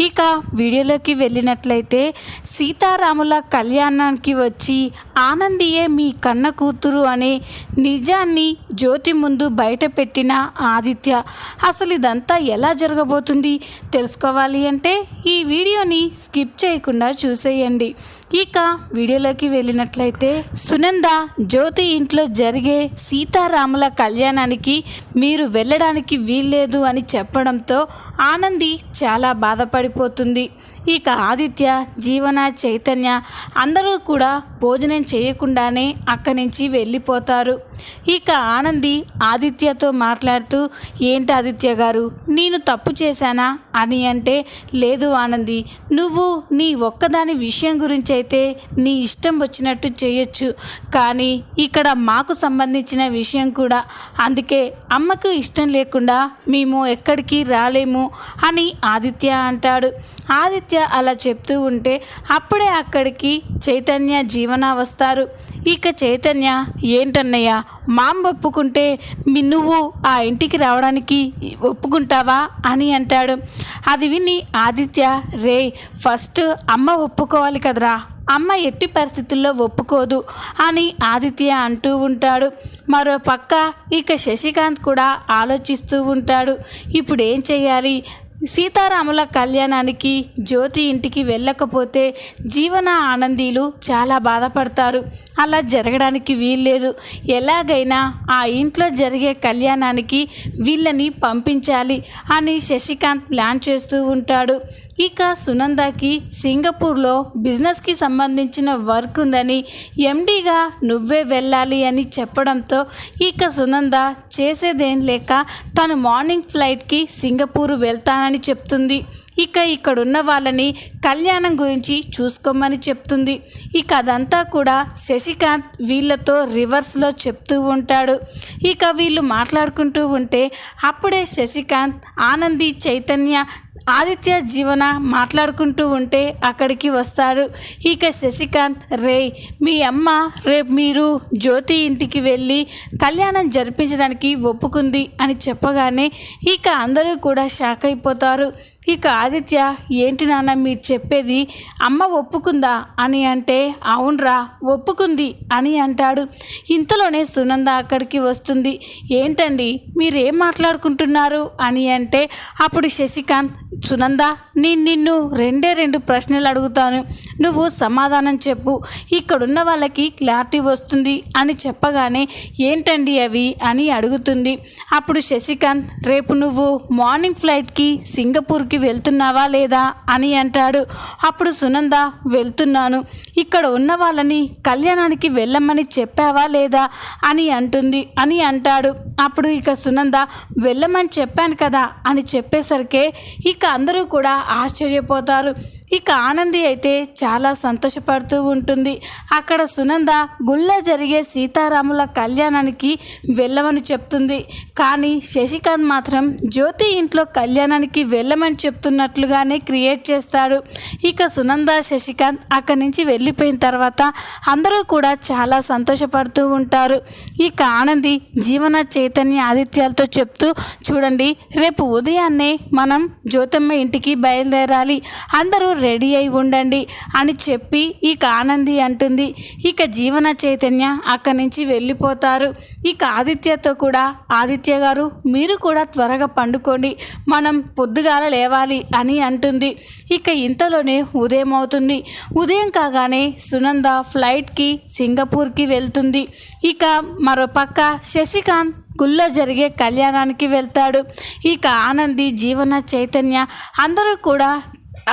ఇక వీడియోలోకి వెళ్ళినట్లయితే సీతారాముల కళ్యాణానికి వచ్చి ఆనందియే మీ కన్న కూతురు అనే నిజాన్ని జ్యోతి ముందు బయట పెట్టిన ఆదిత్య. అసలు ఇదంతా ఎలా జరగబోతుంది తెలుసుకోవాలి అంటే ఈ వీడియోని స్కిప్ చేయకుండా చూసేయండి. ఇక వీడియోలోకి వెళ్ళినట్లయితే సునంద జ్యోతి ఇంట్లో జరిగే సీతారాముల కళ్యాణానికి మీరు వెళ్ళడానికి వీల్లేదు అని చెప్పడంతో ఆనంది చాలా బాధపడి బాధపడిపోతుంది ఇక ఆదిత్య జీవన చైతన్య అందరూ కూడా భోజనం చేయకుండానే అక్కడి నుంచి వెళ్ళిపోతారు. ఇక ఆనంది ఆదిత్యతో మాట్లాడుతూ ఏంటి ఆదిత్య గారు నేను తప్పు చేశానా? అని అంటే లేదు ఆనంది నువ్వు నీ ఒక్కదాని విషయం గురించి అయితే నీ ఇష్టం వచ్చినట్టు చేయొచ్చు. కానీ ఇక్కడ మాకు సంబంధించిన విషయం కూడా. అందుకే అమ్మకు ఇష్టం లేకుండా మేము ఎక్కడికి రాలేము అని ఆదిత్య అంటాడు. ఆదిత్య అలా చెప్తూ ఉంటే అప్పుడే అక్కడికి చైతన్య జీవన వస్తారు. ఇక చైతన్య ఏంటన్నయ్య మామ ఒప్పుకుంటే మీ నువ్వు ఆ ఇంటికి రావడానికి ఒప్పుకుంటావా? అని అంటాడు. అది విని ఆదిత్య రే ఫస్ట్ అమ్మ ఒప్పుకోవాలి కదరా అమ్మ ఎట్టి పరిస్థితుల్లో ఒప్పుకోదు అని ఆదిత్య అంటూ ఉంటాడు. మరో పక్క ఇక శశికాంత్ కూడా ఆలోచిస్తూ ఉంటాడు. ఇప్పుడు ఏం చేయాలి సీతారాముల కళ్యాణానికి జ్యోతి ఇంటికి వెళ్ళకపోతే జీవన ఆనందీలు చాలా బాధపడతారు. అలా జరగడానికి వీల్లేదు. ఎలాగైనా ఆ ఇంట్లో జరిగే కళ్యాణానికి వీళ్ళని పంపించాలి అని శశికాంత్ ప్లాన్ చేస్తూ ఉంటాడు. ఇక సునందకి సింగపూర్లో బిజినెస్కి సంబంధించిన వర్క్ ఉందని ఎండీగా నువ్వే వెళ్ళాలి అని చెప్పడంతో ఇక సునంద చేసేదేం లేక తను మార్నింగ్ ఫ్లైట్కి సింగపూర్ వెళ్తానని చెప్తుంది. ఇక ఇక్కడున్న వాళ్ళని కళ్యాణం గురించి చూసుకోమని చెప్తుంది. ఇక అదంతా కూడా శశికాంత్ వీళ్ళతో రివర్స్లో చెప్తూ ఉంటాడు. ఇక వీళ్ళు మాట్లాడుకుంటూ ఉంటే అప్పుడే శశికాంత్ ఆనంది చైతన్య ఆదిత్య జీవన మాట్లాడుకుంటూ ఉంటే అక్కడికి వస్తారు ఇక శశికాంత్ రే మీ అమ్మ రేపు మీరు జ్యోతి ఇంటికి వెళ్ళి కళ్యాణం జరిపించడానికి ఒప్పుకుంది అని చెప్పగానే ఇక అందరూ కూడా షాక్ అయిపోతారు. ఇక ఆదిత్య ఏంటి నాన్న మీరు చెప్పేది అమ్మ ఒప్పుకుందా? అని అంటే అవునరా ఒప్పుకుంది అని అంటాడు. ఇంతలోనే సునంద అక్కడికి వస్తుంది. ఏంటండి మీరేం మాట్లాడుకుంటున్నారు? అని అంటే అప్పుడు శశికాంత్ సునంద నేను నిన్ను రెండే రెండు ప్రశ్నలు అడుగుతాను. నువ్వు సమాధానం చెప్పు. ఇక్కడున్న వాళ్ళకి క్లారిటీ వస్తుంది అని చెప్పగానే ఏంటండి అవి? అని అడుగుతుంది. అప్పుడు శశికాంత్ రేపు నువ్వు మార్నింగ్ ఫ్లైట్కి సింగపూర్కి వెళ్తున్నావా లేదా అని అంటాడు. అప్పుడు సునంద వెళ్తున్నాను. ఇక్కడ ఉన్న వాళ్ళని కళ్యాణానికి వెళ్ళమని చెప్పావా లేదా అని అంటుంది అని అంటాడు. అప్పుడు ఇక సునంద వెళ్ళమని చెప్పాను కదా అని చెప్పేసరికి ఇక అందరూ కూడా ఆశ్చర్యపోతారు. ఇక ఆనంది అయితే చాలా సంతోషపడుతూ ఉంటుంది. అక్కడ సునంద గుళ్ళ జరిగే సీతారాముల కళ్యాణానికి వెళ్ళమని చెప్తుంది. కానీ శశికాంత్ మాత్రం జ్యోతి ఇంట్లో కళ్యాణానికి వెళ్ళమని చెప్తున్నట్లుగానే క్రియేట్ చేస్తాడు. ఇక సునంద శశికాంత్ అక్కడి నుంచి వెళ్ళి వెళ్ళిపోయిన తర్వాత అందరూ కూడా చాలా సంతోషపడుతూ ఉంటారు. ఇక ఆనంది జీవన చైతన్య ఆదిత్యాలతో చెప్తూ చూడండి రేపు ఉదయాన్నే మనం జ్యోతమ్మ ఇంటికి బయలుదేరాలి. అందరూ రెడీ అయి ఉండండి అని చెప్పి ఇక ఆనంది అంటుంది. ఇక జీవన చైతన్య అక్కడి నుంచి వెళ్ళిపోతారు. ఇక ఆదిత్యతో కూడా ఆదిత్య గారు మీరు కూడా త్వరగా పండుకోండి. మనం పొద్దుగాల లేవాలి అని అంటుంది. ఇక ఇంతలోనే ఉదయం అవుతుంది. ఉదయం కాగానే సునంద ఫ్లైట్కి సింగపూర్కి వెళ్తుంది. ఇక మరోపక్క శశికాంత్ గుళ్ళో జరిగే కళ్యాణానికి వెళ్తాడు. ఇక ఆనంది జీవన చైతన్య అందరూ కూడా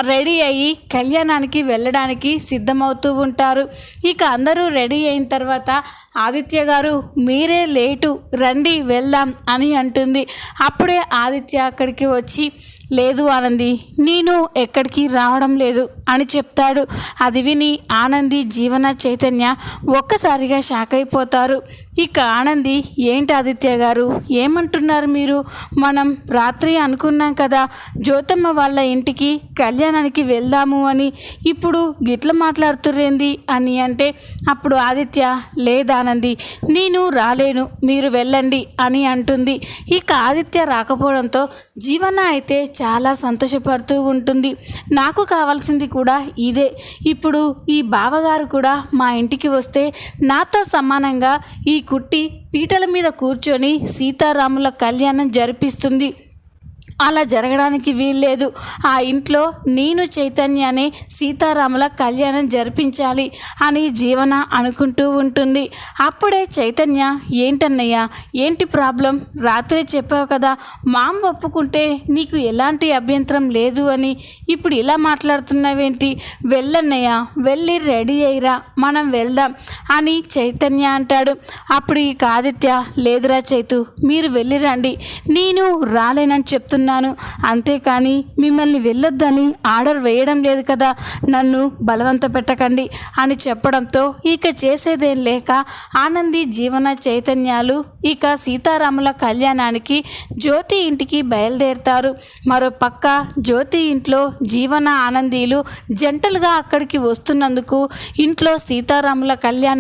రెడీ అయ్యి కళ్యాణానికి వెళ్ళడానికి సిద్ధమవుతూ ఉంటారు. ఇక అందరూ రెడీ అయిన తర్వాత ఆదిత్య గారు మీరే లేటు రండి వెళ్దాం అని అంటుంది. అప్పుడే ఆదిత్య అక్కడికి వచ్చి లేదు ఆనంది నేను ఎక్కడికి రావడం లేదు అని చెప్తాడు. అది విని ఆనంది జీవన చైతన్య ఒక్కసారిగా షాక్ అయిపోతారు. ఇక ఆనంది ఏంటి ఆదిత్య గారు? ఏమంటున్నారు మీరు? మనం రాత్రి అనుకున్నాం కదా జ్యోతమ్మ వాళ్ళ ఇంటికి కళ్యాణానికి వెళ్దాము అని. ఇప్పుడు గిట్ల మాట్లాడుతురేంది అని అంటే అప్పుడు ఆదిత్య లేదానంది నేను రాలేను మీరు వెళ్ళండి అని అంటుంది. ఇక ఆదిత్య రాకపోవడంతో జీవన అయితే చాలా సంతోషపడుతూ ఉంటుంది. నాకు కావాల్సింది కూడా ఇదే. ఇప్పుడు ఈ బావగారు కూడా మా ఇంటికి వస్తే నాతో సమానంగా ఈ కుట్టి పీటల మీద కూర్చొని సీతారాముల కళ్యాణం జరిపిస్తుంది. అలా జరగడానికి వీల్లేదు. ఆ ఇంట్లో నేను చైతన్యాన్ని సీతారాముల కళ్యాణం జరిపించాలి అని జీవన అనుకుంటూ ఉంటుంది. అప్పుడే చైతన్య ఏంటన్నయ్య ఏంటి ప్రాబ్లం? రాత్రి చెప్పావు కదా మామ ఒప్పుకుంటే నీకు ఎలాంటి అభ్యంతరం లేదు అని. ఇప్పుడు ఇలా మాట్లాడుతున్నావేంటి? వెళ్ళన్నయ్య వెళ్ళి రెడీ అయ్యిరా మనం వెళ్దాం. అని చైతన్య అంటాడు. అప్పుడు ఈ ఆదిత్య లేదురా చైతు మీరు వెళ్ళిరండి. నేను రాలేనని చెప్తున్నాను. అంతేకాని మిమ్మల్ని వెళ్ళొద్దని ఆర్డర్ వేయడం లేదు కదా. నన్ను బలవంత పెట్టకండి అని చెప్పడంతో ఇక చేసేదేం లేక ఆనంది జీవన చైతన్యాలు ఇక సీతారాముల కళ్యాణానికి జ్యోతి ఇంటికి బయలుదేరుతారు. మరో పక్క జ్యోతి ఇంట్లో జీవన ఆనందీలు జంటలుగా అక్కడికి వస్తున్నందుకు ఇంట్లో సీతారాముల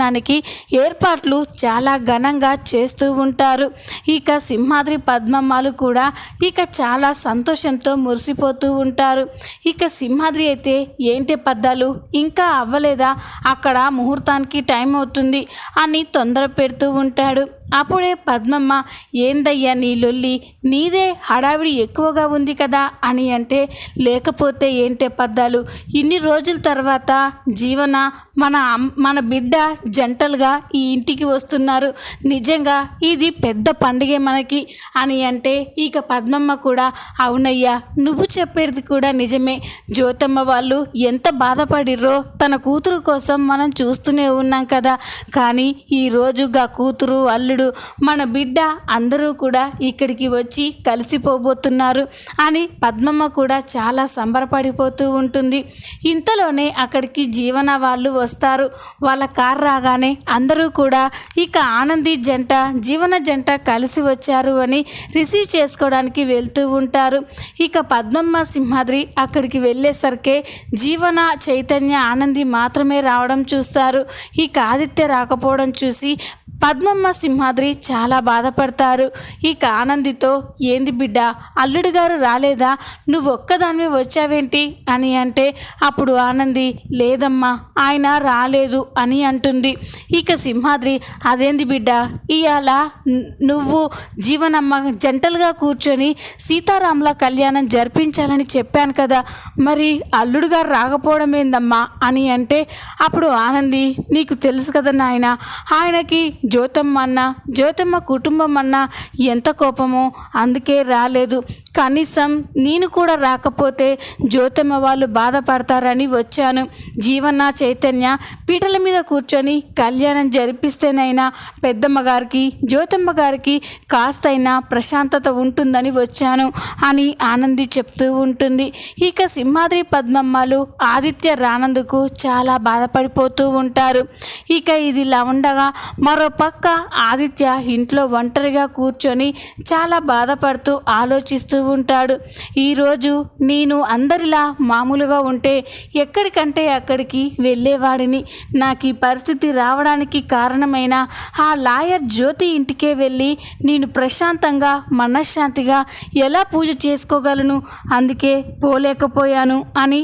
కళ్యాణానికి ఏర్పాట్లు చాలా ఘనంగా చేస్తూ ఉంటారు. ఇక సింహాద్రి పద్మమ్మలు కూడా ఇక చాలా సంతోషంతో మురిసిపోతూ ఉంటారు. ఇక సింహాద్రి అయితే ఏంటి పద్దాలు? ఇంకా అవ్వలేదా? అక్కడ ముహూర్తానికి టైం అవుతుంది అని తొందర పెడుతూ ఉంటాడు. అప్పుడే పద్మమ్మ ఏందయ్యా నీ లొల్లి? నీదే హడావిడి ఎక్కువగా ఉంది కదా? అని అంటే లేకపోతే ఏంటే పద్దాలు? ఇన్ని రోజుల తర్వాత జీవన మన అమ్- మన బిడ్డ జంటలుగా ఈ ఇంటికి వస్తున్నారు. నిజంగా ఇది పెద్ద పండుగే మనకి. అని అంటే ఇక పద్మమ్మ కూడా అవునయ్యా నువ్వు చెప్పేది కూడా నిజమే. జ్యోతమ్మ వాళ్ళు ఎంత బాధపడిర్రో తన కూతురు కోసం మనం చూస్తూనే ఉన్నాం కదా. కానీ ఈరోజు గా కూతురు అల్లుడు మన బిడ్డ అందరూ కూడా ఇక్కడికి వచ్చి కలిసిపోబోతున్నారు అని పద్మమ్మ కూడా చాలా సంబరపడిపోతూ ఉంటుంది. ఇంతలోనే అక్కడికి జీవన వాళ్ళు వస్తారు. వాళ్ళ కార్ రాగానే అందరూ కూడా ఇక ఆనంది జంట జీవన జంట కలిసి వచ్చారు అని రిసీవ్ చేసుకోవడానికి వెళ్తూ ఉంటారు. ఇక పద్మమ్మ సింహాద్రి అక్కడికి వెళ్ళేసరికే జీవన చైతన్య ఆనంది మాత్రమే రావడం చూస్తారు. ఇక ఆదిత్య రాకపోవడం చూసి పద్మమ్మ సింహాద్రి చాలా బాధపడతారు. ఇక ఆనందితో ఏంది బిడ్డ అల్లుడు గారు రాలేదా? నువ్వు ఒక్కదానివి వచ్చావేంటి? అని అంటే అప్పుడు ఆనంది లేదమ్మా ఆయన రాలేదు అని అంటుంది. ఇక సింహాద్రి అదేంది బిడ్డ ఇవాళ నువ్వు జీవనమ్మ జంటలుగా కూర్చొని సీతారాముల కళ్యాణం జరిపించాలని చెప్పాను కదా మరి అల్లుడు గారు రాకపోవడం ఏందమ్మా అని అంటే అప్పుడు ఆనంది నీకు తెలుసు కదా నాయన ఆయనకి జ్యోతమ్మ అన్న జ్యోతమ్మ కుటుంబం అన్న ఎంత కోపమో అందుకే రాలేదు. కనీసం నేను కూడా రాకపోతే జ్యోతమ్మ వాళ్ళు బాధపడతారని వచ్చాను. జీవన చైతన్య పీటల మీద కూర్చొని కళ్యాణం జరిపిస్తేనైనా పెద్దమ్మ గారికి జ్యోతమ్మ గారికి కాస్తైనా ప్రశాంతత ఉంటుందని వచ్చాను అని ఆనంది చెప్తూ ఉంటుంది. ఇక సింహాద్రి పద్మమ్మలు ఆదిత్య రానందుకు చాలా బాధపడిపోతూ ఉంటారు. ఇక ఇది ఇలా ఉండగా మరో పక్క ఆది ఆదిత్య ఇంట్లో ఒంటరిగా కూర్చొని చాలా బాధపడుతూ ఆలోచిస్తూ ఉంటాడు. ఈరోజు నేను అందరిలా మామూలుగా ఉంటే ఎక్కడికంటే అక్కడికి వెళ్ళేవాడిని. నాకు ఈ పరిస్థితి రావడానికి కారణమైన ఆ లాయర్ జ్యోతి ఇంటికే వెళ్ళి నేను ప్రశాంతంగా మనశ్శాంతిగా ఎలా పూజ చేసుకోగలను? అందుకే పోలేకపోయాను అని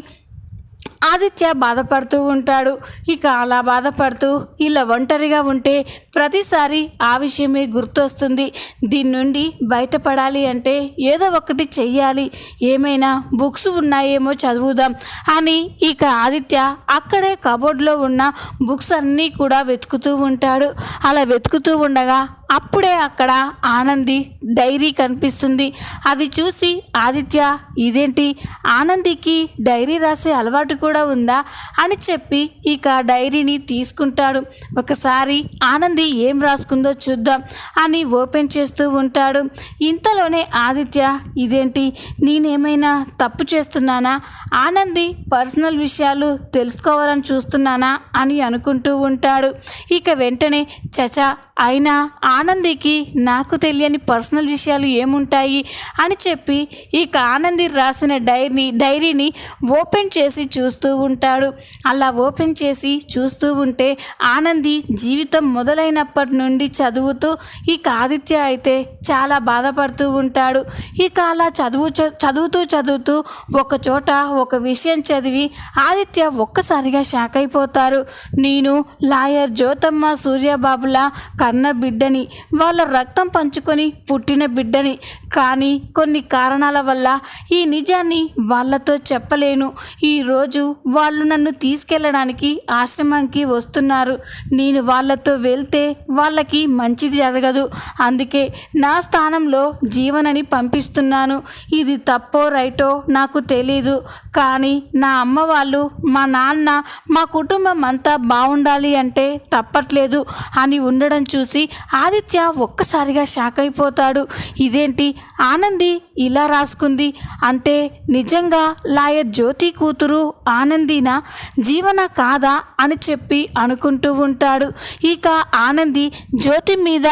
ఆదిత్య బాధపడుతూ ఉంటాడు. ఇక అలా బాధపడుతూ ఇలా ఒంటరిగా ఉంటే ప్రతిసారి ఆ విషయమే గుర్తొస్తుంది. దీని నుండి బయటపడాలి అంటే ఏదో ఒకటి చెయ్యాలి. ఏమైనా బుక్స్ ఉన్నాయేమో చదువుదాం అని ఇక ఆదిత్య అక్కడే కబోర్డ్లో ఉన్న బుక్స్ అన్నీ కూడా వెతుకుతూ ఉంటాడు. అలా వెతుకుతూ ఉండగా అప్పుడే అక్కడ ఆనంది డైరీ కనిపిస్తుంది. అది చూసి ఆదిత్య ఇదేంటి? ఆనందికి డైరీ రాసే అలవాటు కూడా ఉందా? అని చెప్పి ఇక డైరీని తీసుకుంటాడు. ఒకసారి ఆనంది ఏం రాసుకుందో చూద్దాం అని ఓపెన్ చేస్తూ ఉంటాడు. ఇంతలోనే ఆదిత్య ఇదేంటి? నేనేమైనా తప్పు చేస్తున్నానా? ఆనంది పర్సనల్ విషయాలు తెలుసుకోవాలని చూస్తున్నానా అని అనుకుంటూ ఉంటాడు. ఇక వెంటనే చచా అయినా ఆనందికి నాకు తెలియని పర్సనల్ విషయాలు ఏముంటాయి అని చెప్పి ఇక ఆనంది రాసిన డైరీని డైరీని ఓపెన్ చేసి చూస్తూ ఉంటాడు. అలా ఓపెన్ చేసి చూస్తూ ఉంటే ఆనంది జీవితం మొదలైనప్పటి నుండి చదువుతూ ఇక ఆదిత్య అయితే చాలా బాధపడుతూ ఉంటాడు. ఇక అలా చదువు చ- చదువుతూ చదువుతూ ఒక చోట ఒక విషయం చదివి ఆదిత్య ఒక్కసారిగా షాక్ అయిపోతారు. నేను లాయర్ జ్యోతమ్మ సూర్యబాబుల కన్న బిడ్డని వాళ్ళ రక్తం పంచుకొని పుట్టిన బిడ్డని. కానీ కొన్ని కారణాల వల్ల ఈ నిజాన్ని వాళ్ళతో చెప్పలేను. ఈరోజు వాళ్ళు నన్ను తీసుకెళ్ళడానికి ఆశ్రమంకి వస్తున్నారు. నేను వాళ్ళతో వెళ్తే వాళ్ళకి మంచిది జరగదు. అందుకే నా స్థానంలో జీవనని పంపిస్తున్నాను. ఇది తప్పో రైటో నాకు తెలీదు. కానీ నా అమ్మ వాళ్ళు మా నాన్న మా కుటుంబం అంతా బాగుండాలి అంటే తప్పట్లేదు అని ఉండడం చూసి ఆదిత్య ఒక్కసారిగా షాక్ అయిపోతాడు. ఇదేంటి? ఆనంది ఇలా రాసుకుంది. అంటే నిజంగా లాయర్ జ్యోతి కూతురు ఆనందినా? జీవన కాదా అని చెప్పి అనుకుంటూ ఉంటాడు. ఇక ఆనంది జ్యోతి మీద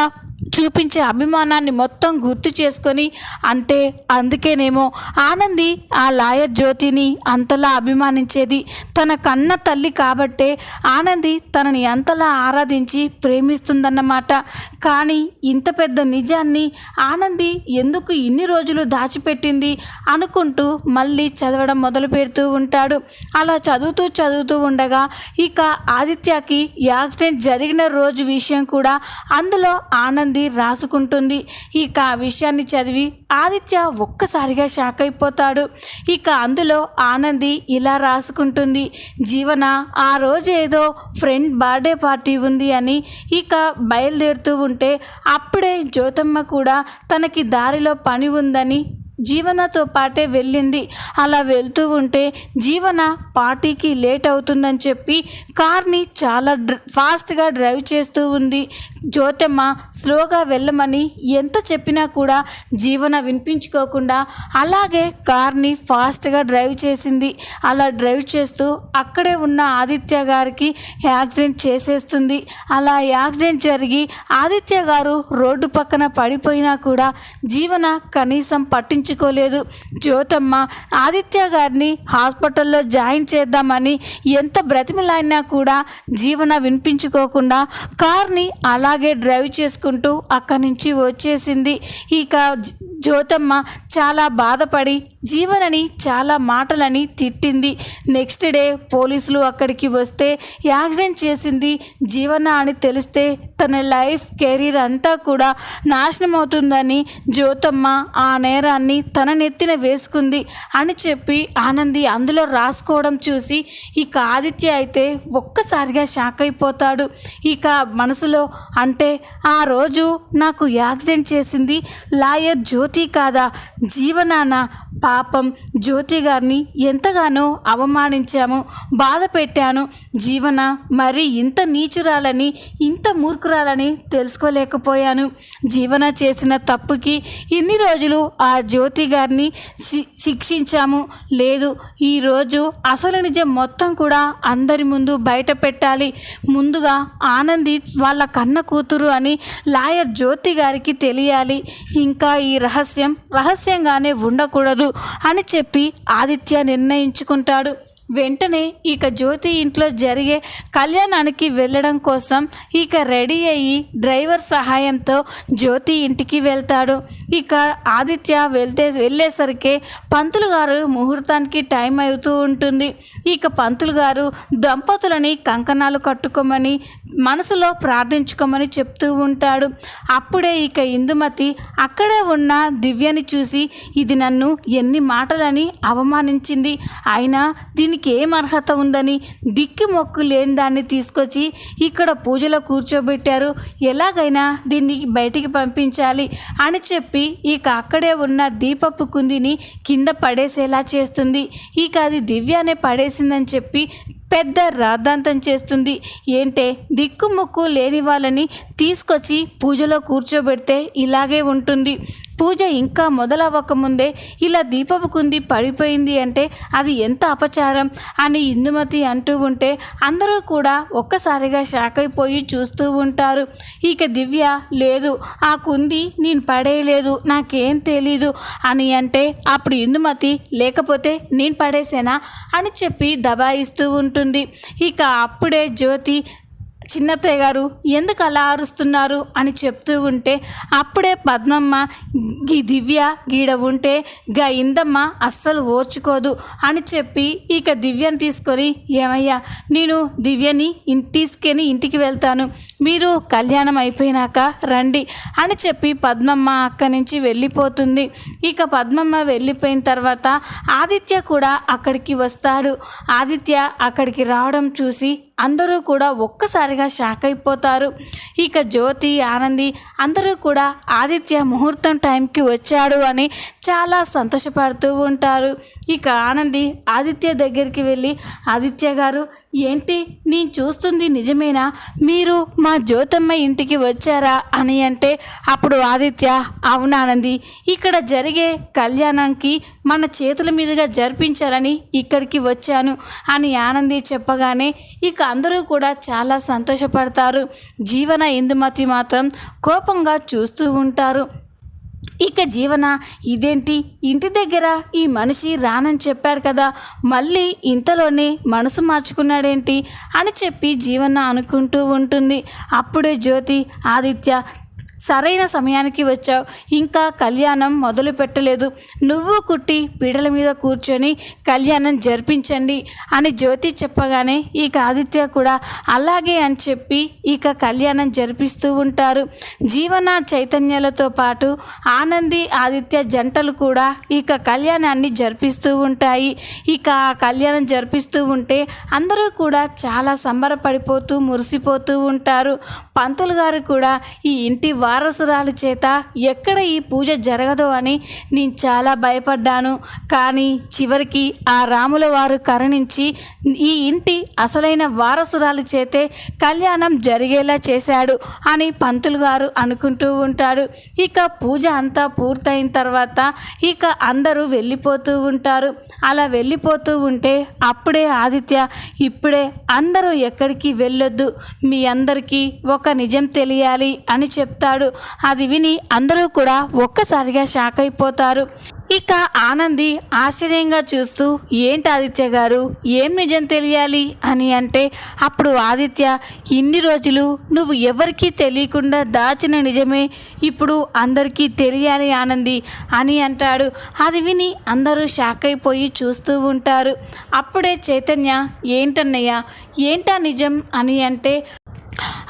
చూపించే అభిమానాన్ని మొత్తం గుర్తు చేసుకొని అంటే అందుకేనేమో ఆనంది ఆ లాయర్ జ్యోతిని అంతలా అభిమానించేది తన కన్న తల్లి కాబట్టే ఆనంది తనని అంతలా ఆరాధించి ప్రేమిస్తుందన్నమాట. కానీ ఇంత పెద్ద నిజాన్ని ఆనంది ఎందుకు ఇన్ని రోజులు దాచిపెట్టింది అనుకుంటూ మళ్ళీ చదవడం మొదలు పెడుతూ ఉంటాడు. అలా చదువుతూ చదువుతూ ఉండగా ఇక ఆదిత్యకి యాక్సిడెంట్ జరిగిన రోజు విషయం కూడా అందులో ఆనంది రాసుకుంటుంది ఇక ఆ విషయాన్ని చదివి ఆదిత్య ఒక్కసారిగా షాక్ అయిపోతాడు. ఇక అందులో ఆనంది ఇలా రాసుకుంటుంది జీవన ఆ రోజు ఏదో ఫ్రెండ్ బర్త్డే పార్టీ ఉంది అని ఇక బయలుదేరుతూ ఉంటే అప్పుడే జ్యోతమ్మ కూడా తనకి దారిలో పని ఉందని జీవనతో పాటే వెళ్ళింది. అలా వెళ్తూ ఉంటే జీవన పార్టీకి లేట్ అవుతుందని చెప్పి కార్ని చాలా డ్ర ఫాస్ట్గా డ్రైవ్ చేస్తూ ఉంది. జ్యోతమ్మ స్లోగా వెళ్ళమని ఎంత చెప్పినా కూడా జీవన వినిపించుకోకుండా అలాగే కార్ని ఫాస్ట్గా డ్రైవ్ చేసింది. అలా డ్రైవ్ చేస్తూ అక్కడే ఉన్న ఆదిత్య గారికి యాక్సిడెంట్ చేసేస్తుంది. అలా యాక్సిడెంట్ జరిగి ఆదిత్య గారు రోడ్డు పక్కన పడిపోయినా కూడా జీవన కనీసం పట్టించు పట్టించుకోలేదు. జ్యోతమ్మ ఆదిత్య గారిని హాస్పిటల్లో జాయిన్ చేద్దామని ఎంత బ్రతిమిలాడినా కూడా జీవన వినిపించుకోకుండా కార్ని అలాగే డ్రైవ్ చేసుకుంటూ అక్కడి నుంచి వచ్చేసింది. ఇక జ్యోతమ్మ చాలా బాధపడి జీవనని చాలా మాటలని తిట్టింది. నెక్స్ట్ డే పోలీసులు అక్కడికి వస్తే యాక్సిడెంట్ చేసింది జీవన అని తెలిస్తే తన లైఫ్ కెరీర్ అంతా కూడా నాశనం అవుతుందని జ్యోతమ్మ ఆ నేరాన్ని తన నెత్తిన వేసుకుంది అని చెప్పి ఆనంది అందులో రాసుకోవడం చూసి ఇక ఆదిత్య అయితే ఒక్కసారిగా షాక్ అయిపోతాడు. ఇక మనసులో అంటే ఆ రోజు నాకు యాక్సిడెంట్ చేసింది లాయర్ జ్యోతి కాదా? జీవనాన పాపం జ్యోతి గారిని ఎంతగానో అవమానించాము బాధ పెట్టాను. జీవన మరి ఇంత నీచురాలని ఇంత మూర్ఖురాలని తెలుసుకోలేకపోయాను. జీవన చేసిన తప్పుకి ఇన్ని రోజులు ఆ జ్యోతి గారిని శి- శిక్షించాము. లేదు ఈరోజు అసలు నిజం మొత్తం కూడా అందరి ముందు బయట పెట్టాలి. ముందుగా ఆనంది వాళ్ళ కన్న కూతురు అని లాయర్ జ్యోతి గారికి తెలియాలి. ఇంకా ఈ రహస్యం? రహస్యంగానే ఉండకూడదు అని చెప్పి ఆదిత్య నిర్ణయించుకుంటాడు. వెంటనే ఇక జ్యోతి ఇంట్లో జరిగే కళ్యాణానికి వెళ్ళడం కోసం ఇక రెడీ అయ్యి డ్రైవర్ సహాయంతో జ్యోతి ఇంటికి వెళ్తాడు. ఇక ఆదిత్య వెళ్తే వెళ్ళేసరికి పంతులు గారు ముహూర్తానికి టైం అవుతూ ఉంటుంది. ఇక పంతులు గారు దంపతులని కంకణాలు కట్టుకోమని మనసులో ప్రార్థించుకోమని చెప్తూ ఉంటాడు. అప్పుడే ఇక ఇందుమతి అక్కడే ఉన్న దివ్యని చూసి ఇది నన్ను ఎన్ని మాటలని అవమానించింది. అయినా దీని దీనికి ఏం అర్హత ఉందని దిక్కి మొక్కు లేని దాన్ని తీసుకొచ్చి ఇక్కడ పూజలో కూర్చోబెట్టారు. ఎలాగైనా దీన్ని బయటికి పంపించాలి అని చెప్పి ఇక అక్కడే ఉన్న దీపపు కుందిని కింద పడేసేలా చేస్తుంది. ఇక అది దివ్యానే పడేసిందని చెప్పి పెద్ద రాద్ధాంతం చేస్తుంది. ఏంటే దిక్కుముక్కు లేని వాళ్ళని తీసుకొచ్చి పూజలో కూర్చోబెడితే ఇలాగే ఉంటుంది. పూజ ఇంకా మొదలవ్వకముందే ఇలా దీపపు కుంది పడిపోయింది అంటే అది ఎంత అపచారం అని ఇందుమతి అంటూ ఉంటే అందరూ కూడా ఒక్కసారిగా షాక్ అయిపోయి చూస్తూ ఉంటారు. ఇక దివ్య లేదు ఆ కుంది నేను పడేయలేదు నాకేం తెలీదు అని అంటే అప్పుడు ఇందుమతి లేకపోతే నేను పడేసేనా? అని చెప్పి దబాయిస్తూ ఉంటుంది. ఇక అప్పుడే జ్యోతి చిన్నత్తయ్య గారు ఎందుకు అలా అరుస్తున్నారు? అని చెప్తూ ఉంటే అప్పుడే పద్మమ్మ గీ దివ్య గీడ ఉంటే గా ఇందమ్మ అస్సలు ఓర్చుకోదు అని చెప్పి ఇక దివ్యని తీసుకొని ఏమయ్యా నేను దివ్యని ఇంటి తీసుకొని ఇంటికి వెళ్తాను. మీరు కళ్యాణం అయిపోయినాక రండి అని చెప్పి పద్మమ్మ అక్కడి నుంచి వెళ్ళిపోతుంది. ఇక పద్మమ్మ వెళ్ళిపోయిన తర్వాత ఆదిత్య కూడా అక్కడికి వస్తాడు. ఆదిత్య అక్కడికి రావడం చూసి అందరూ కూడా ఒక్కసారిగా షాక్ అయిపోతారు. ఇక జ్యోతి ఆనంది అందరూ కూడా ఆదిత్య ముహూర్తం టైంకి వచ్చాడు అని చాలా సంతోషపడుతూ ఉంటారు. ఇక ఆనంది ఆదిత్య దగ్గరికి వెళ్ళి ఆదిత్య గారు ఏంటి? నేను చూస్తుంది నిజమేనా? మీరు మా జ్యోతమ్మ ఇంటికి వచ్చారా అని అంటే అప్పుడు ఆదిత్య అవునానంది ఇక్కడ జరిగే కళ్యాణంకి మన చేతుల మీదుగా జరిపించాలని ఇక్కడికి వచ్చాను అని ఆనంది చెప్పగానే ఇక అందరూ కూడా చాలా సంతోషపడతారు. జీవన ఇందుమతి మాత్రం కోపంగా చూస్తూ ఉంటారు. ఇక జీవన ఇదేంటి? ఇంటి దగ్గర ఈ మనిషి రానని చెప్పాడు కదా మళ్ళీ ఇంతలోనే మనసు మార్చుకున్నాడేంటి? అని చెప్పి జీవన అనుకుంటూ ఉంటుంది. అప్పుడే జ్యోతి ఆదిత్య సరైన సమయానికి వచ్చావు. ఇంకా కళ్యాణం మొదలు పెట్టలేదు. నువ్వు కుట్టి పీడల మీద కూర్చొని కళ్యాణం జరిపించండి అని జ్యోతి చెప్పగానే ఇక ఆదిత్య కూడా అలాగే అని చెప్పి ఇక కళ్యాణం జరిపిస్తూ ఉంటారు. జీవన చైతన్యాలతో పాటు ఆనంది ఆదిత్య జంటలు కూడా ఇక కళ్యాణాన్ని జరిపిస్తూ ఉంటాయి. ఇక ఆ కళ్యాణం జరిపిస్తూ ఉంటే అందరూ కూడా చాలా సంబరపడిపోతూ మురిసిపోతూ ఉంటారు. పంతులు గారు కూడా ఈ ఇంటి వారసురాలు చేత ఎక్కడ ఈ పూజ జరగదు అని నేను చాలా భయపడ్డాను. కానీ చివరికి ఆ రాముల వారు కరుణించి ఈ ఇంటి అసలైన వారసురాలు చేతే కళ్యాణం జరిగేలా చేశాడు అని పంతులు గారు అనుకుంటూ ఉంటాడు. ఇక పూజ అంతా పూర్తయిన తర్వాత ఇక అందరూ వెళ్ళిపోతూ ఉంటారు. అలా వెళ్ళిపోతూ ఉంటే అప్పుడే ఆదిత్య ఇప్పుడే అందరూ ఎక్కడికి వెళ్ళొద్దు. మీ అందరికీ ఒక నిజం తెలియాలి అని చెప్తాడు. అది విని అందరూ కూడా ఒక్కసారిగా షాక్ అయిపోతారు. ఇక ఆనంది ఆశ్చర్యంగా చూస్తూ ఏంటి ఆదిత్య గారు? ఏం నిజం తెలియాలి? అని అంటే అప్పుడు ఆదిత్య ఇన్ని రోజులు నువ్వు ఎవరికీ తెలియకుండా దాచిన నిజమే. ఇప్పుడు అందరికీ తెలియాలి ఆనంది అని అంటాడు. అది విని అందరూ షాక్ అయిపోయి చూస్తూ ఉంటారు. అప్పుడే చైతన్య ఏంటన్నయ్య? ఏంటా నిజం? అని అంటే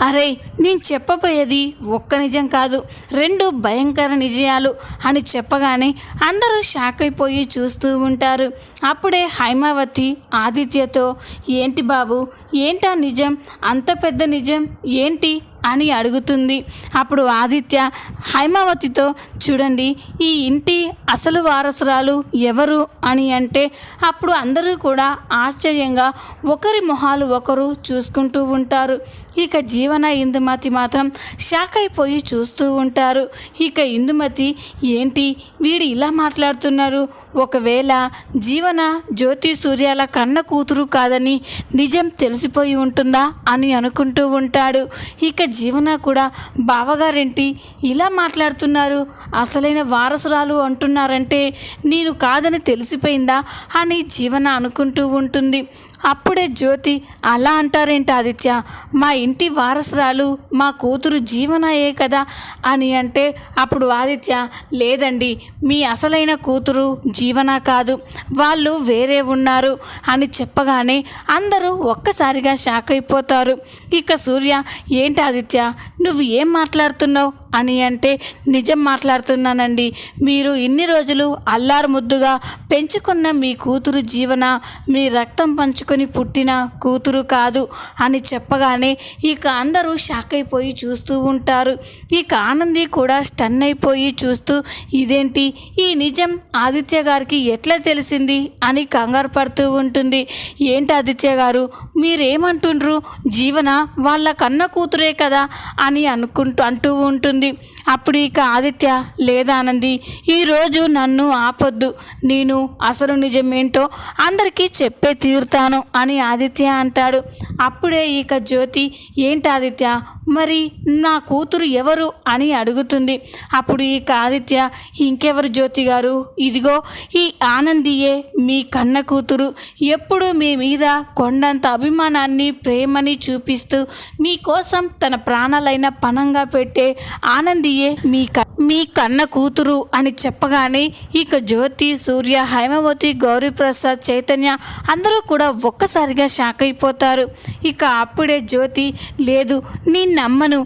అరే నేను చెప్పబోయేది ఒక్క నిజం కాదు. రెండు భయంకర నిజయాలు అని చెప్పగానే అందరూ షాక్ అయిపోయి చూస్తూ ఉంటారు. అప్పుడే హైమావతి ఆదిత్యతో ఏంటి బాబు? ఏంటా నిజం? అంత పెద్ద నిజం? ఏంటి? అని అడుగుతుంది. అప్పుడు ఆదిత్య హైమావతితో చూడండి ఈ ఇంటి అసలు వారసురాలు ఎవరు? అని అంటే అప్పుడు అందరూ కూడా ఆశ్చర్యంగా ఒకరి మొహాలు ఒకరు చూసుకుంటూ ఉంటారు. ఇక జీవన ఇందుమతి మాత్రం షాక్ అయిపోయి చూస్తూ ఉంటారు. ఇక ఇందుమతి ఏంటి వీడు ఇలా మాట్లాడుతున్నారు? ఒకవేళ జీవన జ్యోతి సూర్యాల కన్న కూతురు కాదని నిజం తెలిసిపోయి ఉంటుందా? అని అనుకుంటూ ఉంటాడు. ఇక జీవన కూడా బావగారేంటి? ఇలా మాట్లాడుతున్నారు. అసలైన వారసురాలు అంటున్నారంటే నేను కాదని తెలిసిపోయిందా? అని జీవన అనుకుంటూ ఉంటుంది. అప్పుడే జ్యోతి అలా అంటారేంటి ఆదిత్య? మా ఇంటి వారసురాలు మా కూతురు జీవనయే కదా? అని అంటే అప్పుడు ఆదిత్య లేదండి మీ అసలైన కూతురు జీవన కాదు. వాళ్ళు వేరే ఉన్నారు అని చెప్పగానే అందరూ ఒక్కసారిగా షాక్ అయిపోతారు. ఇక సూర్య ఏంటి ఆదిత్య నువ్వు ఏం మాట్లాడుతున్నావు? అని అంటే నిజం మాట్లాడుతున్నానండి. మీరు ఇన్ని రోజులు అల్లారు ముద్దుగా పెంచుకున్న మీ కూతురు జీవన మీ రక్తం పంచుకొని పుట్టిన కూతురు కాదు అని చెప్పగానే ఇక అందరూ షాక్ అయిపోయి చూస్తూ ఉంటారు. ఇక ఆనంది కూడా స్టన్ అయిపోయి చూస్తూ ఇదేంటి? ఈ నిజం ఆదిత్య గారికి ఎట్లా తెలిసింది? అని కంగారు పడుతూ ఉంటుంది. ఏంటి ఆదిత్య గారు? మీరేమంటుండ్రు? జీవన వాళ్ళ కన్న కూతురే కదా? అని అనుకుంటూ అంటూ ఉంటుంది. అప్పుడు ఇక ఆదిత్య లేదా ఆనంది ఈరోజు నన్ను ఆపొద్దు. నేను అసలు నిజమేంటో అందరికీ చెప్పే తీరుతాను. అని ఆదిత్య అంటాడు. అప్పుడే ఇక జ్యోతి ఏంటి ఆదిత్య? మరి నా కూతురు ఎవరు? అని అడుగుతుంది. అప్పుడు ఇక ఆదిత్య ఇంకెవరు జ్యోతి గారు? ఇదిగో ఈ ఆనందియే మీ కన్న కూతురు. ఎప్పుడు మీ మీద కొండంత అభిమానాన్ని ప్రేమని చూపిస్తూ మీకోసం తన ప్రాణాలైన పణంగా పెట్టే ఆనందియే మీ క మీ కన్న కూతురు అని చెప్పగానే ఇక జ్యోతి సూర్య హైమవతి గౌరీప్రసాద్ చైతన్య అందరూ కూడా ఒక్కసారిగా షాక్ అయిపోతారు. ఇక అప్పుడే జ్యోతి లేదు నీ నమ్మను.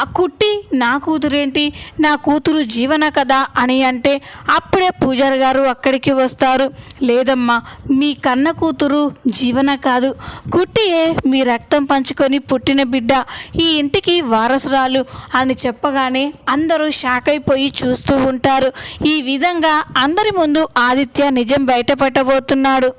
ఆ కుట్టి నా కూతురేంటి? నా కూతురు జీవన కదా అని అంటే అప్పుడే పూజారి గారు అక్కడికి వస్తారు. లేదమ్మా మీ కన్న కూతురు జీవన కాదు. కుట్టియే మీ రక్తం పంచుకొని పుట్టిన బిడ్డ ఈ ఇంటికి వారసురాలు అని చెప్పగానే అందరూ షాక్ అయిపోయి చూస్తూ ఉంటారు. ఈ విధంగా అందరి ముందు ఆదిత్య నిజం బయటపడబోతున్నాడు